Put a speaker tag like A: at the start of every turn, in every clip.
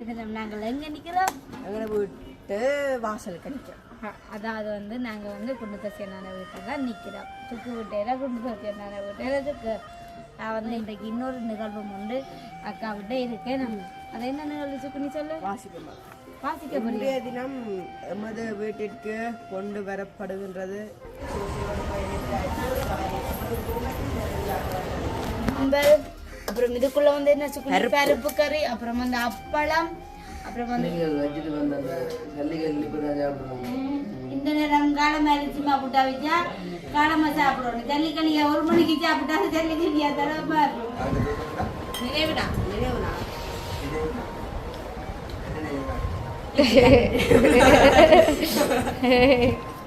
A: நாங்கள் எங்கே நிற்கிறோம்
B: எங்களை வீட்டு வாசல் கணிக்கிறோம்
A: அதாவது வந்து நாங்கள் வந்து குண்டுத்த சேனான வீட்டில் தான் நிற்கிறோம் துக்கு வீட்டையில் குண்டுத்த சேனான வீட்டையில் இருக்கு. நான் வந்து இன்றைக்கு இன்னொரு நிகழ்வும் உண்டு. அக்கா விட்டே இருக்கேன் நான் அது என்ன நிகழ்வு சுக்கு நீ சொல்லு? வாசிக்க போறீங்க
B: இன்றைய தினம் எமது வீட்டிற்கு கொண்டு வரப்படுகின்றது.
A: சாம்பல் அப்புறம் இதுக்குள்ள வந்து என்ன சுக்கு பருப்பு. கறி அப்புறம் வந்து அப்பளம் அப்புறம் வந்து இந்த நேரம் காலமா அரிசிமா புட்டா வச்சா காலமா சாப்பிடணும். ஜல்லிக்கணியா ஒரு மணிக்கு சாப்பிட்டா ஜல்லிக்கணியா தரப்பா நினைவுடா
B: நினைவுனா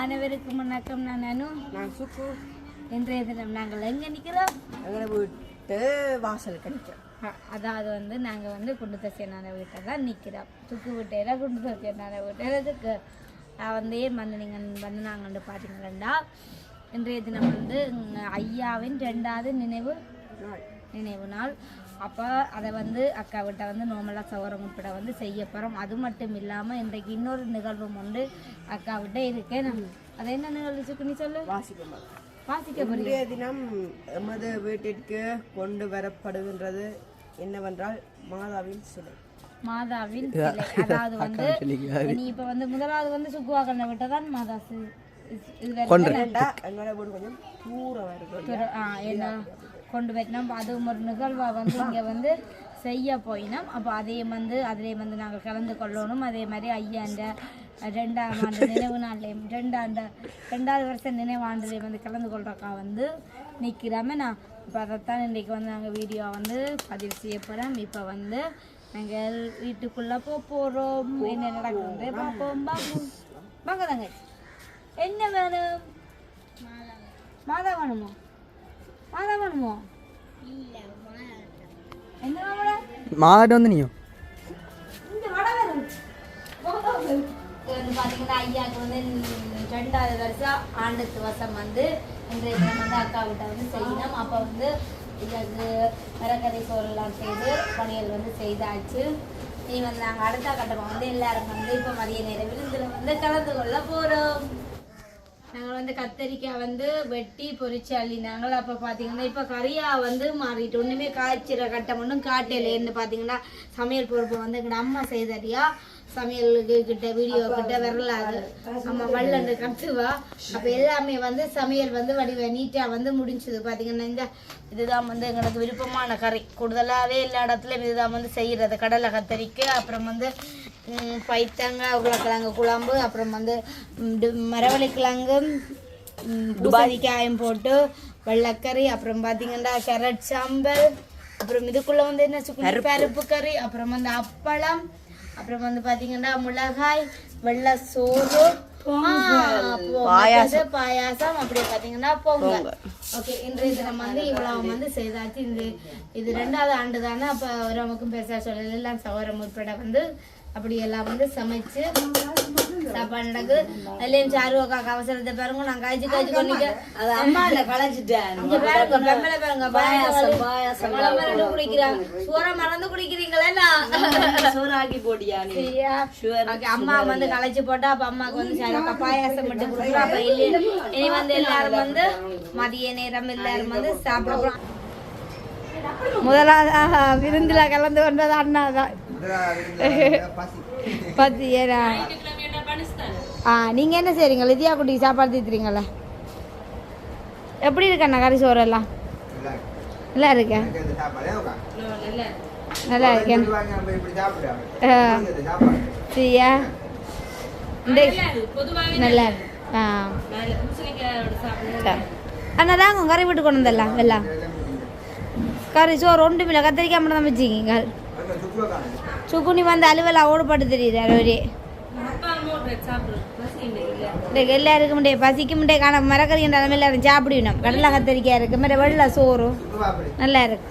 A: அனைவருக்கும் வணக்கம். நான் அனு
B: நான் சுக்கு.
A: இன்றைய தினம் நாங்கள் எங்க நிற்கிறோம்?
B: எங்களை வீட்டு வாசல் கணிக்கிறோம்
A: அதாவது வந்து நாங்கள் வந்து குண்டுத்த சேனான வீட்டில் தான் நிற்கிறோம். துக்கு வீட்டையில் குண்டுத்த சேனான வீட்டையில் நான் வந்து ஏன் வந்து நீங்கள் வந்து நாங்கள் வந்து பார்த்தீங்கன்னா இன்றைய தினம் வந்து ஐயாவின் ரெண்டாவது நினைவு. நினைவு நாள். அப்போ அதை வந்து அக்கா விட்ட வந்து நோமலாக சவரம் உட்பட வந்து செய்ய போகிறோம் அது மட்டும் இல்லாமல் இன்றைக்கு இன்னொரு நிகழ்வும் உண்டு. அக்கா விட்ட இருக்கேன் அது என்ன நிகழ்வு சுக்கு? நீ சொல்லு.
B: வாசிக்கமா
A: வாசிக்க
B: இன்றைய தினம் எமது வீட்டிற்கு கொண்டு வரப்படுகின்றது என்னவென்றால் மாதாவின் சிலை.
A: மாதாவின் சிலை. அதாவது வந்து நீ இப்ப வந்து முதலாவது வந்து சுக்குவாக்கண்ண விட்டதான் மாதா சி- இஸ்- இதுல இருக்கு.
B: ஏண்டா? எங்களோட வீடு கொஞ்சம் தூரம் வருது.
A: கொண்டு போயிட்டோம் அது ஒரு நிகழ்வாக வந்து இங்கே வந்து செய்ய போயினோம். அப்போ அதையும் வந்து அதிலே வந்து நாங்கள் கலந்து கொள்ளணும். அதே மாதிரி ஐயாண்ட ரெண்டாம் ஆண்டு நினைவு நாள்லையும் ரெண்டாண்ட ரெண்டாவது வருஷம் நினைவாண்டுலேயும் வந்து கலந்து கொள்றக்கா வந்து நிற்கிறாம நான் இப்போ அதைத்தான் இன்றைக்கு வந்து நாங்கள் வீடியோ வந்து பதிவு செய்ய போகிறோம் இப்போ வந்து நாங்கள் வீட்டுக்குள்ளே போக போகிறோம் என்ன நடக்குது பார்ப்போம். பார்ப்போம் வாங்க தாங்க என்ன வேணும்? மாதா வேணுமா? மாதா வேணும்
C: மாதாட்ட வந்து நீயும்
A: வந்து பார்த்தீங்கன்னா ஐயாவுக்கு வந்து ரெண்டாவது வருஷம் ஆண்டு வருஷம் வந்து இன்றைய தினம் வந்து அக்கா கிட்ட வந்து செய்யணும் அப்போ வந்து இதுக்கு மரக்கறி சோறெல்லாம் செய்து பணியல் வந்து செய்தாச்சு நீ வந்து நாங்கள் அடுத்த கட்டமாக வந்து எல்லாரும் வந்து இப்போ மதிய நேர விருந்தில் வந்து கலந்து கொள்ள போகிறோம் நாங்கள் வந்து கத்தரிக்காய் வந்து வெட்டி பொரிச்சு அள்ளினாங்க அப்போ பார்த்தீங்கன்னா இப்போ கறியாக வந்து மாறிட்டு ஒன்றுமே காய்ச்சிற கட்டம் ஒன்றும் காட்டலேன்னு பார்த்தீங்கன்னா சமையல் பொறுப்பு வந்து எங்கள் அம்மா செய்தறியா? சமையலுக்கு கிட்ட வீடியோ கிட்ட வரலாது. அம்மா வள்ளண்டு கத்துவா அப்போ எல்லாமே வந்து சமையல் வந்து வடிவ நீட்டாக வந்து முடிஞ்சது. பார்த்தீங்கன்னா இந்த இதுதான் வந்து எங்களுக்கு விருப்பமான கறி. கூடுதலாகவே எல்லா இடத்துலையும் இதுதான் வந்து செய்கிறது கடலை கத்தரிக்காய் அப்புறம் வந்து ம், பைத்தங்காய் உருளைக்கிழங்கு குழம்பு அப்புறம் வந்து மரவள்ளிக்கிழங்கு ம், பூசணிக்காயும் போட்டு வெள்ளைக்கறி அப்புறம் பார்த்தீங்கன்னா கேரட் சாம்பல் அப்புறம் இதுக்குள்ள வந்து என்ன பருப்பு கறி அப்புறம் வந்து அப்பளம் அப்புறம் வந்து பார்த்தீங்கன்னா மிளகாய் வெள்ளை சோறு பாயாசம். பாயாசம் அப்படியே பார்த்தீங்கன்னா பொங்கல். ஓகே இன்றைய தினம் வந்து இவ்வளவு வந்து செய்தாச்சு. இந்த இது ரெண்டாவது ஆண்டு தானே அப்போ நமக்கும் பெருசா சொல்லல. எல்லாம் சவரம் உட்பட வந்து அப்படி எல்லாம் வந்து சமைச்சு சாப்பாடு நடக்குது. அதுலயும் சாருவாக்கா அவசரத்தை பாருங்க நான் காய்ச்சி காய்ச்சி கொண்டு
B: அது அம்மா இல்ல களைச்சிட்டேன்
A: இங்க பாருங்க பெம்பளை பாருங்க பாயாசம் பாயாசம். மறந்து குடிக்கிறாங்க சோற மறந்து குடிக்கிறீங்களா
B: சோறாக்கி போடியா நீ?
A: சரியா? ஓகே அம்மா வந்து களைச்சு போட்டா அப்ப அம்மாக்கு வந்து சரி அக்கா பாயாசம் மட்டும் கொடுக்குறா அப்ப இல்ல. இனி வந்து எல்லாரும் வந்து மதிய நேரம் எல்லாரும் வந்து சாப்பிட முதலாவது விருந்துல கலந்து கொண்டது அண்ணா தான் பத்து ஏரா ஆ நீங்க என்ன செய்றீங்க? லிதியா குட்டி சாப்பாடு தீத்துறீங்களா எப்படி இருக்கு அண்ணா கறி சோறு எல்லாம் நல்லா இருக்கேன் நல்லா இருக்கேன். ஆ. சரியா? நல்லா. ஆ. அண்ணா தாங்க கறி விட்டு கொண்டு வந்துடலாம் வெள்ளம் கறி சோறு ஒன்று இல்லை. கத்திரிக்காய் மட்டும் தான் வச்சுக்கிங்க சுக்குனி வந்து அலுவலா ஓடுபாட்டு தெரியுது ஒரே இன்றைக்கு எல்லாருக்கும் முட்டே பசிக்கு முட்டே காண மரக்கறி என்றாலும் எல்லாரும் சாப்பிடணும். கடலை கத்தரிக்காய் இருக்கு மாதிரி வெள்ளை சோறு. நல்லா இருக்கு.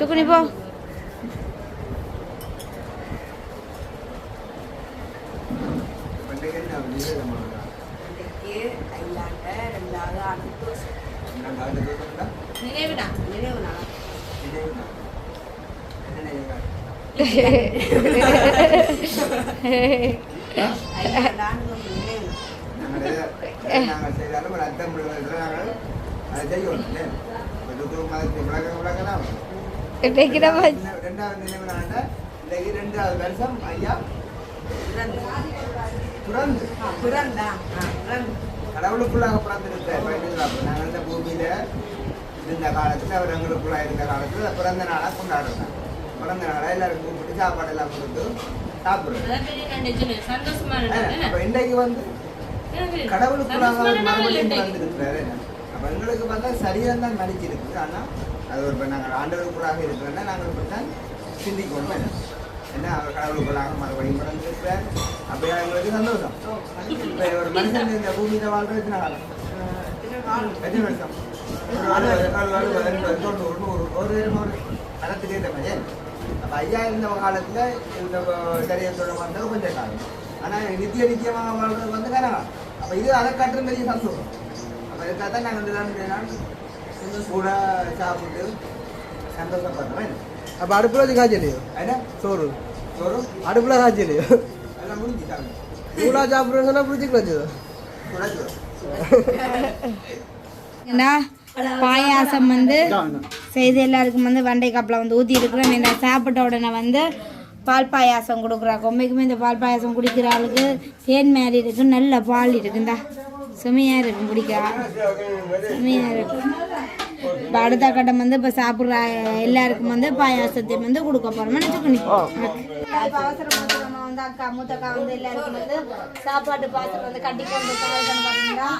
A: சுக்குனி போ.
B: ரெண்டாவது அடுத்து
A: நினைவுடா
B: நினைவு
A: நம்ம
C: ரெண்டாவது நினைவு நாண்ட இன்றைக்கு ரெண்டாவது வருஷம் ஐயா
B: பிறந்து.
C: பிறந்தா கடவுளுக்குள்ளாக பிறந்திருக்கார் நாங்கள் இந்த பூமியில இருந்த காலத்தில் அவர் எங்களுக்குள்ளாக இருந்த காலத்தில் பிறந்த நாளாக கொண்டாடுறாங்க நாளை எல்லாரும் கூப்பிட்டு சாப்பாடு எல்லாம் கொடுத்து சாப்பிடுறோம் இன்றைக்கு வந்து கடவுளுக்குள்ளாக அவர் மறுபடியும் அப்போ எங்களுக்கு பார்த்தா சரியாக தான் மதிச்சிருக்குது ஆனால் அது ஒரு இப்போ நாங்கள் ஆண்டவருக்குள்ளாக இருக்கிறோன்னா நாங்கள் இப்படி தான் சிந்திக்கணும் என்ன அவர் கடவுளுக்குள்ளாக மறுபடியும் பிறந்திருக்கிறார் அப்போ எங்களுக்கு சந்தோஷம் இப்போ ஒரு மனுஷன் இந்த பூமியில் வாழ்றது எத்தனை வருஷம் ஒரு நூறு, ஒரு நூறு ஐயா இருந்த காலத்தில் இந்த சரியத்தோட வந்தது கொஞ்சம் காலம். ஆனால் நித்திய நித்தியமாக வாழ்றது வந்து கனகாலம் அப்போ இது அதை கட்டுற பெரிய சந்தோஷம். அப்போ இதுக்காக தான் நாங்கள் ரெண்டு நாள் கூட சாப்பிட்டு சந்தோஷப்படுறோம். என்ன?
D: அப்ப அடுப்புல வச்சு காய்ச்சலையோ
C: என்ன?
D: சோறு.
C: சோறு?
D: அடுப்புல காய்ச்சலையோ
C: எல்லாம் முடிஞ்சு சாப்பிடு
D: சூடா சாப்பிடுறேன்னு சொன்னா பிடிச்சிக்க வச்சது
C: சுடாச்சு
A: ஏண்டா பாயாசம் வந்து செய்து எல்லாருக்கும் வந்து வண்டை கப்பில் வந்து ஊற்றி இருக்கிறோம். என்ன சாப்பிட்ட உடனே வந்து பால் பாயாசம் கொடுக்குறா. கொம்மைக்குமே இந்த பால் பாயாசம் குடிக்கிற ஆளுக்கு தேன் மாதிரி இருக்கு நல்ல பால் இருக்குண்டா சுமையாக இருக்கும் குடிக்க சுமையாக இருக்கு. இப்போ அடுத்த கட்டம் வந்து இப்போ சாப்பிட்ற. எல்லாருக்கும் வந்து பாயாசத்தை வந்து கொடுக்க போகிறோம் நினச்சிக்கணி இப்போ அவசர அவசரமாக வந்து அக்கா மூத்த அக்கா வந்து எல்லாருக்கும் வந்து சாப்பாட்டு பாத்திரம் வந்து கட்டி கொண்டு பார்த்தீங்கன்னா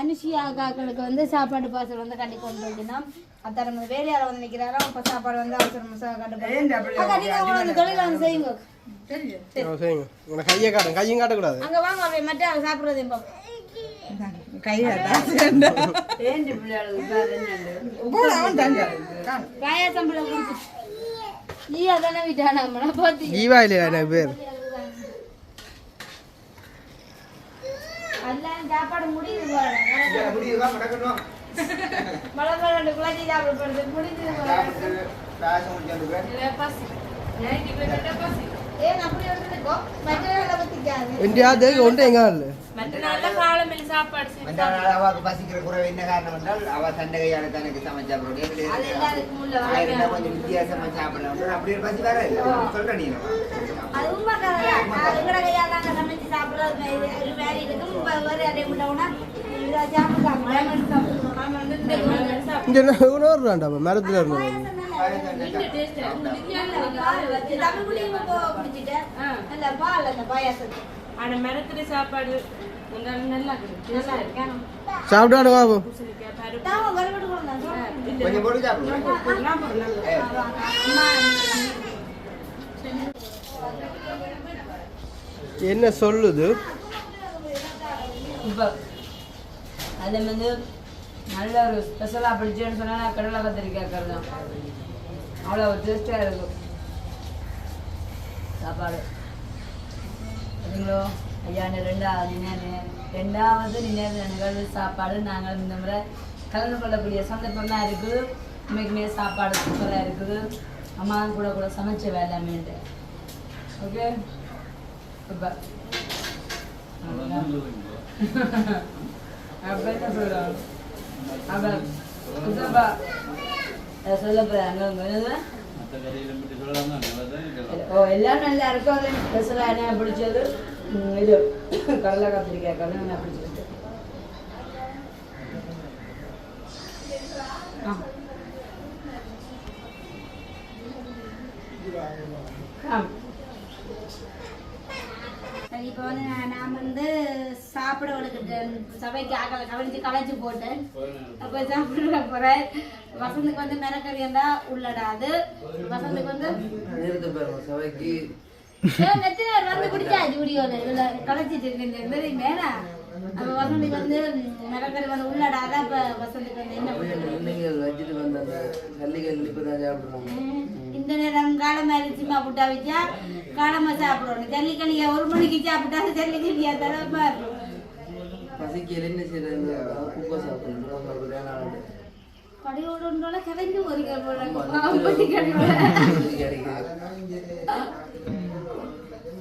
A: அனுஷியா அக்காக்களுக்கு வந்து சாப்பாடு பார்சல் வந்து கட்டி கொண்டு வைக்கணும் அத்தனை வேலையால வந்து நிக்கிறாரோ? அப்ப சாப்பாடு வந்து அவசரம் கட்டு அக்கா நீங்க அவங்க அந்த தொழில வந்து செய்யுங்க.
D: கையை காட்டுங்க கையும் காட்டக்கூடாது.
A: அங்க வாங்க
B: என்னண்டு?
A: பாயாசம் பிள்ளை குடிச்சு நீ அதானே விட்டானா
D: பேர்?
A: சாப்பாடு முடியுது பாருங்க
C: முடியுதா நடக்கணும்
A: மழை மழை குழந்தை சாப்பிட முடியுது
C: சாப்பிட்டு பாயசம்
A: அப்படி
C: அவாக்கு பசிக்கிற குறைவு என்ன காரணம் என்றால் அவ தண்டை கையால தனக்கு சமைச்சா கொஞ்சம் வித்தியாசமா சாப்பிடலாம் அப்படியே பசி வர நீ
D: இங்கே மரத்தில் இருந்தது
A: தமிழ்
E: ஆனா மிரட்டுற சாப்பாடு. நல்லா இருக்கு நல்லா இருக்கு
D: பாபு
C: கொஞ்சம் போட்டு
D: என்ன சொல்லுது
E: இப்போ அது வந்து நல்ல ஒரு ஸ்பெஷலாக பிடிச்சேன்னு சொன்னா கடலை கத்திரிக்காய் கருதான் அவ்வளோ அவ்வளோ டேஸ்ட்டாக இருக்கும். சாப்பாடு. சரிங்களோ ஐயா ரெண்டாவது நினைவு. ரெண்டாவது நினைவு நிகழ்வு சாப்பாடு. நாங்கள் இந்த முறை கலந்து கொள்ளக்கூடிய சந்தர்ப்பம் தான் இருக்குது. இன்னைக்குமே சாப்பாடு சூப்பராக இருக்குது. அம்மா கூட கூட சமைச்ச வேலைமேன்ட்டு ஓகே? இப்போ அப்ப என்ன சொல்கிறோம் அப்ப சுத்தப்பா சொல்ல போறாங்க என்னது ஓ எல்லாம் நல்லா இருக்கும் அது ஸ்பெஷலாக என்ன பிடிச்சது இது கடலை கத்திரிக்காய் கடலை என்ன பிடிச்சிருக்கு ஆ
A: இப்போ வந்து நான் வந்து சாப்பிட எடுக்கிட்டேன் சபைக்கு ஆக்கலை கவனிச்சு களைச்சு போட்டேன். அப்போ சாப்பிட போகிறேன் வசந்துக்கு வந்து மிரக்கறி இருந்தால் உள்ளடாது வசந்துக்கு வந்து
F: சபைக்கு.
A: வந்து குடிச்சாச்சு வீடியோல. இதுல கலைச்சிட்டு இருக்கேன் தெரியுமே அப்ப வசந்தி வந்து மிளகறி வந்து உள்ளடாத இப்ப வசந்திக்கு வந்து என்ன
F: வச்சுட்டு வந்த அந்த கல்லிகள் இப்போ தான்
A: இந்த நேரம் காலமா அரிசிமா புட்டா வச்சா? காலமா சாப்பிடணும். ஜல்லிக்கணியா ஒரு மணிக்கு சாப்பிட்டா ஜல்லிக்கணியா தரமா இருக்கும்
F: பசிக்கையில் என்ன செய்யறது குப்பை சாப்பிட்றோம்
A: கடையோட கதைஞ்சு ஒரு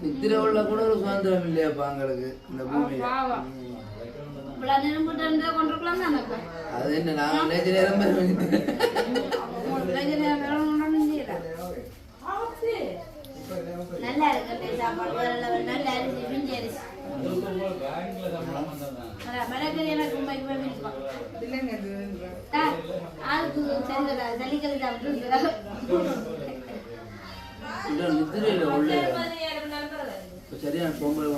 F: நித்திர உள்ள கூட ஒரு சுதந்திரம் இல்லையாப்பா எங்களுக்கு இந்த பூமியில? அது என்ன நான் நேரம் பேர் வந்து
A: உங்களுக்கு கொஞ்ச நேரம் வேணும் ஒண்ணும் செய்யல. நல்லா இருக்கு அப்படியே சாப்பாடு வேற level. நல்ல அரிசி பிஞ்சு அரிசி மர- மரக்கறி எனக்கு ரொம்ப ரொம்ப பிடிக்கும். ஆ, ஆளுக்கு சரி வராது. ஜல்லிக்கட்டு சாப்பிட்டு
F: இன்னும் நித்திரையில் உள்ள இப்ப சரியான பொங்கல்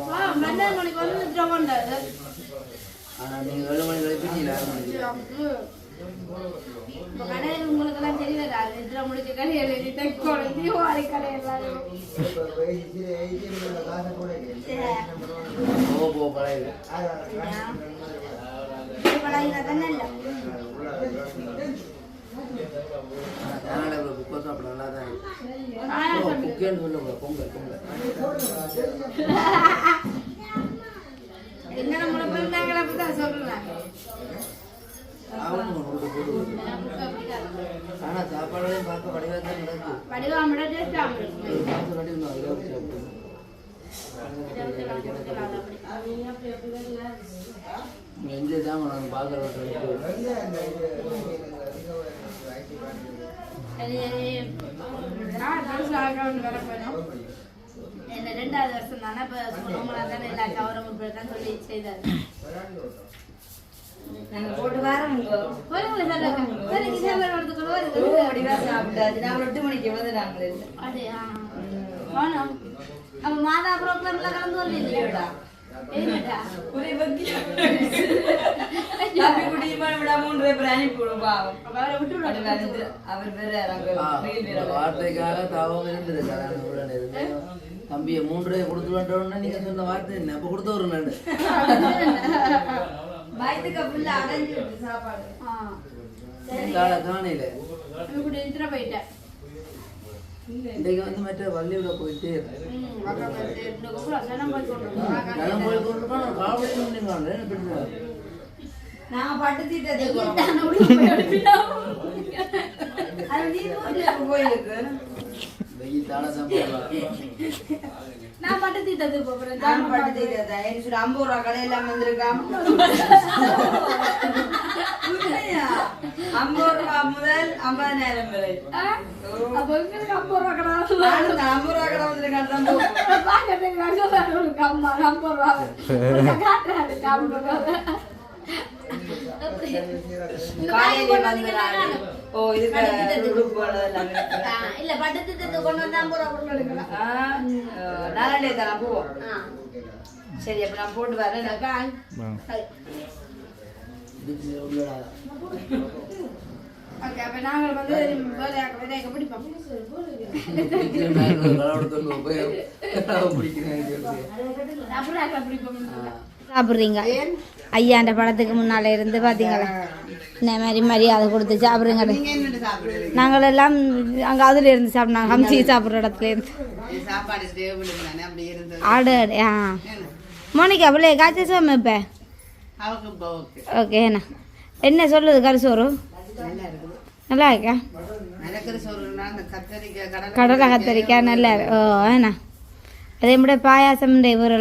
F: ஆனா நீங்க ஏழு மணி ஆறு மணிக்கு
A: கடையில் உங்களுக்கு எல்லாம் சரி வராது நிறுத்த முடிச்ச கடையில் எழுதி குழந்தை வாரி கடையெல்லாம்
F: போக போக பழகுது
A: பழகினா தானே இல்லை
F: கர்நாடகாவில் குப்பை சாப்பிட நல்லா தான்
A: ஆனா
F: இருக்கு குக்கேன்னு சொல்லக்கூடாது பொங்கல் பொங்கல்
A: என்ன நம்மளை பிறந்தாங்களா அப்படிதான் சொல்றேன்
F: பார்க்க படிவாக தான் நடக்கு.
A: வடிவாமட டேஸ்ட் ஆகும்
F: ஒரு மாதம் கட்டி இன்னும் இருபது சாப்பிடுவோம் எங்கே தான் நாங்கள் பார்க்குறோம்
A: என்ன ரெண்டாவது வருஷம் தானே இப்ப சுமமலா தானே எல்லா கவரும் தான் சொல்லி செய்தாரு. மாதா ப்ரோக்ராம்ல கலந்து வரலையா
F: தம்பியை மூன்று ரூபாய் கொடுத்துருன்றோன்னு நீங்க சொன்ன வார்த்தை என்ன அப்ப கொடுத்து ஒரு நண்டு
E: வயிற்றுக்கு ஃபுல்லா அடைஞ்சு விட்டு சாப்பாடு.
F: காணையில.
A: இப்படி எடுத்துட்டு போயிட்டேன்
F: இன்னைக்கு வந்து மற்ற போயிட்டு. நான் வெயில் தானே போகலாம்
A: நான் மட்டும் தீட்டது போறேன்
E: நான் பட்டு தீட்டத்தை எனக்கு சொல்லி ஐம்பது ரூபா கடையெல்லாம் வந்திருக்கான்? ஐம்பது ரூபா முதல் ஐம்பதாயிரம் வரை.
A: அப்ப உங்களுக்கு ஐம்பது ரூபா கடை
E: நானும் இந்த ஐம்பது ரூபா கடை வந்திருக்கான் தான் போகும்
A: பாக்கிறதுக்கு அங்க ஒரு கம்மா ஐம்பது ரூபா காட்டுறாரு ஐம்பது ரூபா
E: காலையிலே வந்துடுறாங்க. ஓ இருக்கு.
A: இல்ல பட்டு திட்டத்துக்கு கொண்டு வந்து
E: நாலாண்டே தரேன் போவோம் சரி அப்ப நான் போட்டு வரேன்.
F: இதுக்கு உள்ளடா
A: ஓகே அப்ப நாங்கள் வந்து வேலையாக வேலையாக பிடிப்போம். சாப்பிட்றீங்க. ஐயாண்ட படத்துக்கு முன்னால இருந்து பாத்தீங்களா? இந்த மாதிரி மரியாதை கொடுத்து சாப்பிடுங்க. நாங்கள் எல்லாம் அங்க அதுல இருந்து சாப்பிடுனாங்க ஹம்சி சாப்பிடுற இடத்துல இருந்து. ஆடு ஆ. மோனிகா பிள்ளைய காய்ச்சி சமைப்ப
B: அவக்கு இப்போ? ஓகே
A: ஓகே என்ன சொல்லுது கரிசோறு
B: நல்லா
A: இருக்கா?
B: கடலை
A: கத்தரிக்காய் நல்லா. ஓ ஏண்ணா அதே மாதிரி பாயாசம் இவர்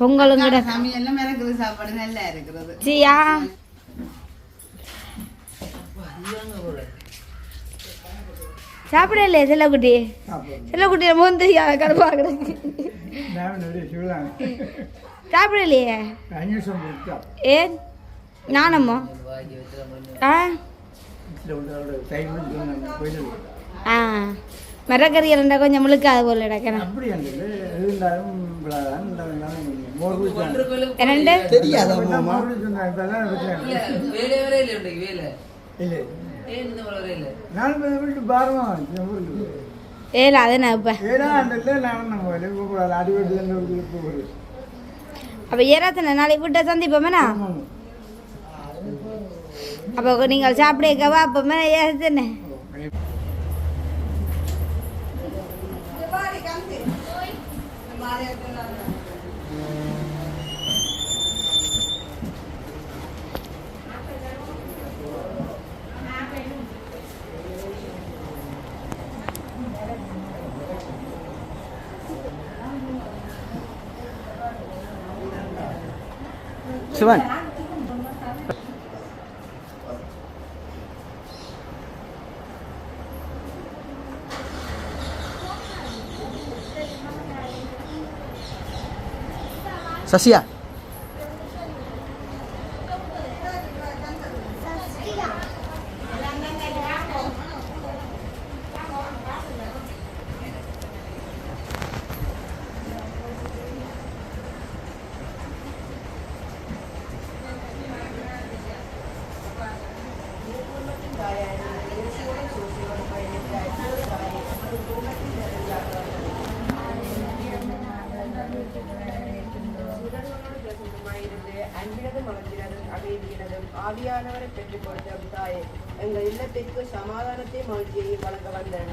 A: பொங்கலும் கூட சியா? சாப்பிடலையே செல்லக்குட்டி செல்லக்குட்டி மோந்து கடுப்பா கிடக்கு சாப்பிடலையே ஏன் நானம்மா ஆ ஆ மரக்கறி இருந்தா கொஞ்சம் முழுக்காது போல கிடக்கிறேன் ரெண்டு
F: இல்லை இந்த வேலை இல்லை
A: ஏல அது நான் இப்போ
C: கூப்பிடுது
A: அப்போ ஏறாத்தனை நாளைக்கு விட்ட சந்திப்போமேண்ணா அப்போ நீங்கள் சாப்பிடக்கவா அப்போமே ஏறத்தனே
B: Cuman. Sasia.
G: அன்பினதும் மகிழ்ச்சினதும் அமைதியினதும் ஆவியானவரை பெற்றுக் கொடுத்த தாயே எங்கள் இல்லத்திற்கு சமாதானத்தை மகிழ்ச்சியை வழங்க வந்தேன்.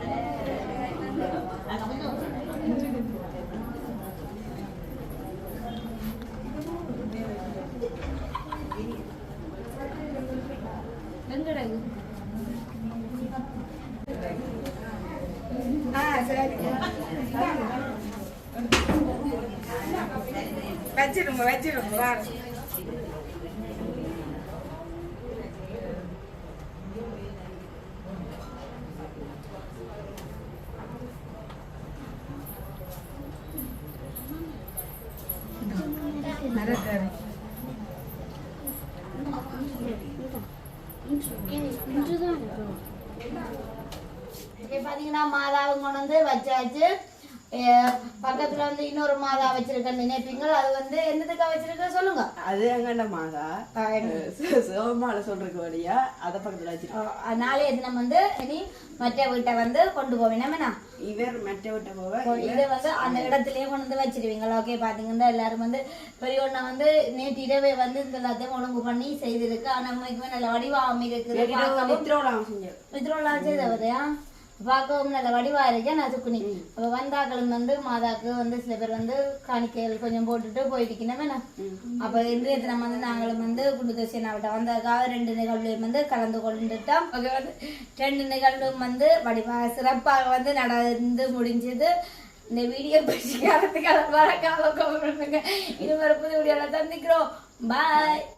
A: பாத்தீங்கன்னா மாதாவும் கொண்டு வந்து வச்சாச்சு. பக்கத்துல வந்து இன்னொரு மாதா வச்சிருக்கேன்னு நினைப்பீங்க அது வந்து என்னதுக்கா வச்சிருக்க சொல்லுங்க.
G: அது எங்கண்ட மாதா. சிவமால சொல்றதுக்கு வழியா அதை பக்கத்துல வச்சிருக்கோம்.
A: நாளைய தினம் வந்து இனி மற்ற வீட்டை வந்து கொண்டு போவேன். என்னண்ணா
G: இவர் மெட்ட விட்ட போவ
A: இதை வந்து அந்த இடத்துலயே கொண்டு வந்து வச்சிருவீங்களா? ஓகே பாத்தீங்கன்னா எல்லாரும் வந்து பெரியவண்ணா வந்து நேற்று இரவே வந்து இந்த எல்லாத்தையும் ஒழுங்கு பண்ணி செய்திருக்கு. ஆனா நம்மளுக்குமே நல்ல வடிவாம
G: நித்ரோலாம் செஞ்சோம்
A: மித்ரோலாம் செய்தவரையா? பார்க்கவும் நல்ல வடிவா இருக்கேன் நான் சுக்குனி. அப்ப வந்தாக்களும் வந்து மாதாக்கு வந்து சில பேர் வந்து காணிக்கைகள் கொஞ்சம் போட்டுட்டு போயிட்டு அப்ப இன்றைய தினம் வந்து நாங்களும் வந்து குண்டு தோசை நாவிட்ட வந்ததுக்காக ரெண்டு நிகழ்வுலையும் வந்து கலந்து கொண்டுட்டோம். ஓகே வந்து ரெண்டு நிகழ்வும் வந்து வடிவாக சிறப்பாக வந்து நடந்து முடிஞ்சது. இந்த வீடியோ பிடிச்சி காலத்துக்கு மறக்காம comment பண்ணுங்க. இன்னும் ஒரு புது வீடியோல சந்திக்கிறோம். பாய்